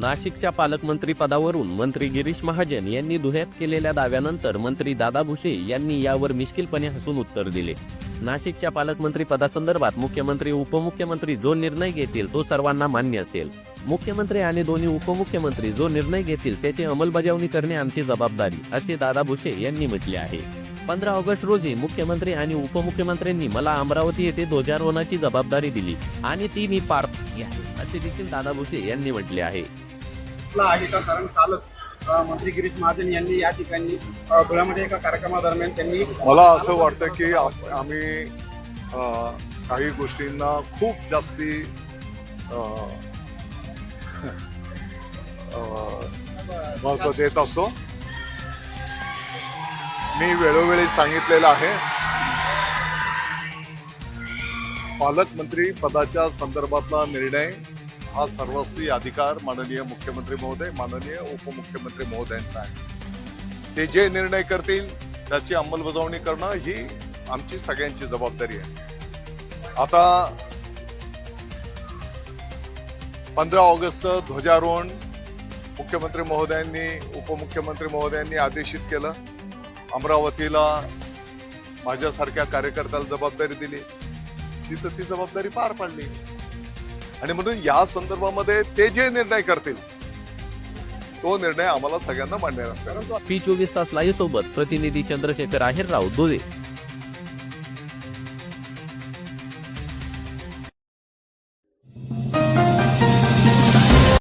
नाशिकच्या पालकमंत्री पदावरून मंत्री गिरीश महाजन यांनी धुळ्यात केलेल्या दाव्यानंतर मंत्री दादा भुसे यांनी यावर मिश्किलपणे हसून उत्तर दिले. नाशिकच्या पालकमंत्री पदासंदर्भात मुख्यमंत्री उपमुख्यमंत्री जो निर्णय घेतील तो सर्वांना मान्य असेल. मुख्यमंत्री आणि दोन्ही उपमुख्यमंत्री जो निर्णय घेतील त्याची अंमलबजावणी करणे आमची जबाबदारी असे दादा भुसे यांनी म्हटले आहे. पंधरा ऑगस्ट रोजी मुख्यमंत्री आणि उपमुख्यमंत्र्यांनी मला अमरावती येथे ध्वजारोहणाची जबाबदारी दिली आणि ती मी पार पाडली आहे असे देखील दादा भुसे यांनी म्हटले आहे. ला आहे का? कारण कालच मंत्री गिरीश महाजन यांनी या ठिकाणी धुळ्यामध्ये एका कार्यक्रमादरम्यान त्यांनी मला असं वाटतं की आम्ही काही गोष्टींना खूप जास्ती महत्त्व देत असतो. मी वेळोवेळी सांगितलेलं आहे. पालकमंत्री पदाच्या संदर्भातला निर्णय हा सर्वस्वी अधिकार माननीय मुख्यमंत्री महोदय माननीय उपमुख्यमंत्री महोदयांचा आहे. ते जे निर्णय करतील त्याची अंमलबजावणी करणं ही आमची सगळ्यांची जबाबदारी आहे. आता पंधरा ऑगस्ट ध्वजारोहण मुख्यमंत्री महोदयांनी उपमुख्यमंत्री महोदयांनी आदेशित केलं. अमरावतीला माझ्यासारख्या कार्यकर्त्याला जबाबदारी दिली. तिथं ती जबाबदारी पार पाडली. आणि म्हणून या संदर्भामध्ये ते जे निर्णय करतील तो निर्णय आम्हाला सगळ्यांना मान्य असेल पी चोवीस तास लाईव्ह सोबत प्रतिनिधी चंद्रशेखर आहेरराव धुळे.